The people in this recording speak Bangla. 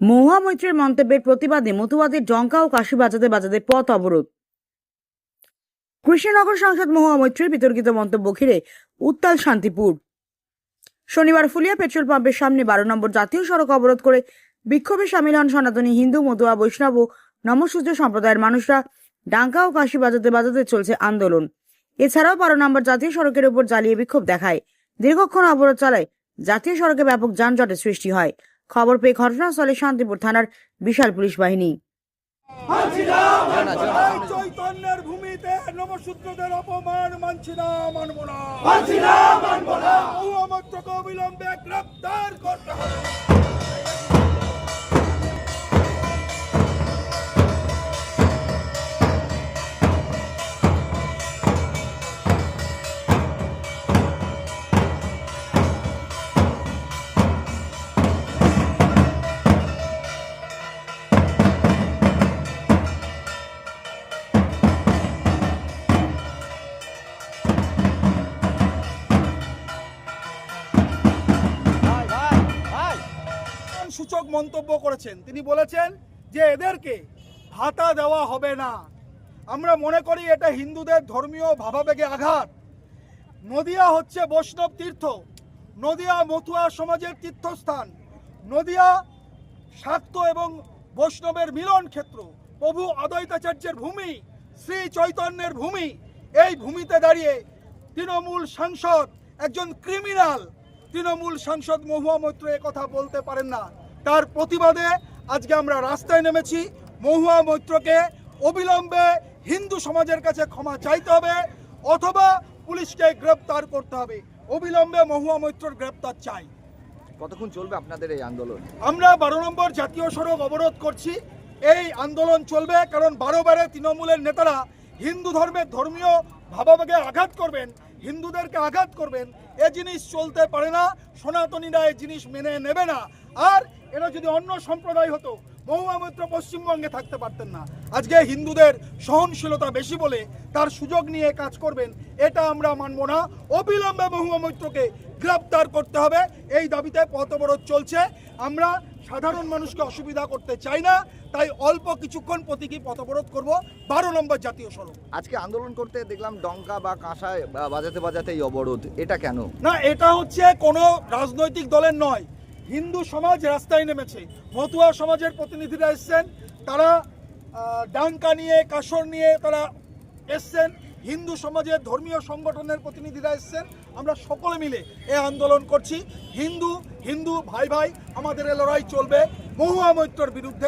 মহুয়া মৈত্রের মন্তব্যের প্রতিবাদে মতুয়াদের ডঙ্কা ও কাশি বাজাতে বাজাতে পথ অবরোধ। কৃষ্ণনগর সাংসদ মহুয়া বিতর্কিত মন্তব্য ঘিরে উত্তাল শান্তিপুর। শনিবার ফুলিয়া পেট্রোল পাম্পের সামনে বারো নম্বর জাতীয় সড়ক অবরোধ করে বিক্ষোভে সামিল হন সনাতনী হিন্দু, মতুয়া, বৈষ্ণব ও নমসূত্র সম্প্রদায়ের মানুষরা। ডাঙ্কা ও কাশি বাজাতে বাজাতে চলছে আন্দোলন। এছাড়াও বারো নম্বর জাতীয় সড়কের উপর জ্বালিয়ে বিক্ষোভ দেখায়। দীর্ঘক্ষণ অবরোধ চালায় জাতীয় সড়কে ব্যাপক যানজটের সৃষ্টি হয়। খবর পেয়ে ঘটনাস্থলে শান্তিপুর থানার বিশাল পুলিশ বাহিনী। চৈতন্যের ভূমিতে নবসূত্রদের অপমান মানছি না মানব না। মাত্রকে অবিলম্বে গ্রেপ্তার করতে হবে। সূচক মন্তব্য করেছেন। তিনি বলেছেন যে এদেরকে ভাতা দেওয়া হবে না। আমরা মনে করি এটা হিন্দুদের ধর্মীয় ভাবাবেগে আঘাত। নদিয়া হচ্ছে বৈষ্ণব তীর্থ। নদিয়া মতুয়া সমাজের তীর্থস্থান। নদিয়া শাক্ত এবং বৈষ্ণবের মিলন ক্ষেত্র। প্রভু অদ্বৈতাচার্যের ভূমি, শ্রী চৈতন্যের ভূমি। এই ভূমিতে দাঁড়িয়ে তৃণমূল সাংসদ একজন ক্রিমিনাল। তৃণমূল সাংসদ মহুয়া মৈত্র কথা বলতে পারেন না। তার প্রতিবাদে আজকে আমরা রাস্তায় নেমেছি। মহুয়া মৈত্রকে অবিলম্বে হিন্দু সমাজের কাছে ক্ষমা চাইতে হবে অথবা পুলিশকে গ্রেপ্তার করতে হবে। অবিলম্বে মহুয়া মৈত্রর গ্রেপ্তার চাই। কতক্ষণ চলবে আপনাদের এই আন্দোলন? আমরা বারো নম্বর জাতীয় সড়ক অবরোধ করছি। এই আন্দোলন চলবে কারণ বারো বারে তৃণমূলের নেতারা হিন্দু ধর্মের ধর্মীয় ভাবাবেগে আঘাত করবেন হিন্দুদেরকে আঘাত করবেন। এ জিনিস চলতে পারে না সনাতনীরা এই জিনিস মেনে নেবে না। আর এরা যদি অন্য সম্প্রদায় হতো মহুয়া মৈত্র পশ্চিমবঙ্গে থাকতে পারতেন না। আজকে হিন্দুদের সহনশীলতা বেশি বলে তার সুযোগ নিয়ে কাজ করবেন এটা আমরা মানব না। অবিলম্বে মহুয়া মৈত্রকে গ্রেপ্তার করতে হবে এই দাবিতে পথ অবরোধ চলছে। আমরা সাধারণ মানুষকে অসুবিধা করতে চাই না তাই অল্প কিছুক্ষণ প্রতীকী পথ অবরোধ করব। বারো নম্বর জাতীয় সড়ক। আজকে আন্দোলন করতে দেখলাম ডঙ্কা বা কাঁসায় বা- বাজাতে বাজাতে এই অবরোধ এটা কেন? না এটা হচ্ছে কোনো রাজনৈতিক দলের নয়। হিন্দু সমাজ রাস্তায় নেমেছে। মতুয়া সমাজের প্রতিনিধিরা এসছেন, তারা ডাঙ্কা নিয়ে কাসর নিয়ে তারা এসছেন, হিন্দু সমাজের ধর্মীয় সংগঠনের প্রতিনিধিরা এসছেন। আমরা সকলে মিলে এ আন্দোলন করছি। হিন্দু হিন্দু ভাই ভাই, আমাদের এ লড়াই চলবে। মহুয়া মৈত্রর বিরুদ্ধে